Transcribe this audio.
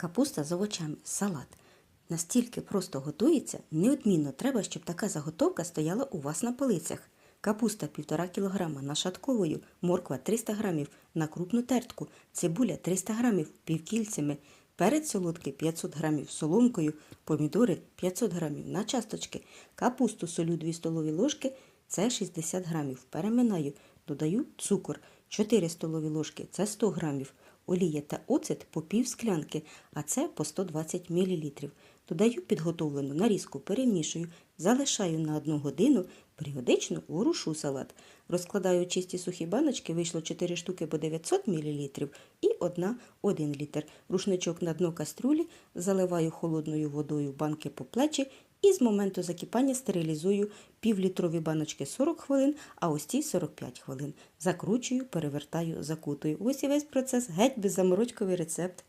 Капуста з овочами, салат. Настільки просто готується, неодмінно треба, щоб така заготовка стояла у вас на полицях. Капуста 1,5 кг нашатковою, морква 300 г на крупну тертку, цибуля 300 г півкільцями, перець солодкий 500 г соломкою, помідори 500 г на часточки, капусту солю 2 столові ложки, це 60 г. Переминаю, додаю цукор 4 столові ложки, це 100 г олія та оцет по пів склянки, а це по 120 мл. Додаю підготовлену нарізку, перемішую, залишаю на 1 годину, періодично ворушу салат. Розкладаю чисті сухі баночки, вийшло 4 штуки по 900 мл і одна 1 літр. Рушничок на дно каструлі, заливаю холодною водою банки по плечі і з моменту закипання стерилізую півлітрові баночки 40 хвилин, а ось ці 45 хвилин. Закручую, перевертаю, закутую. Ось і весь процес геть беззаморочковий рецепт.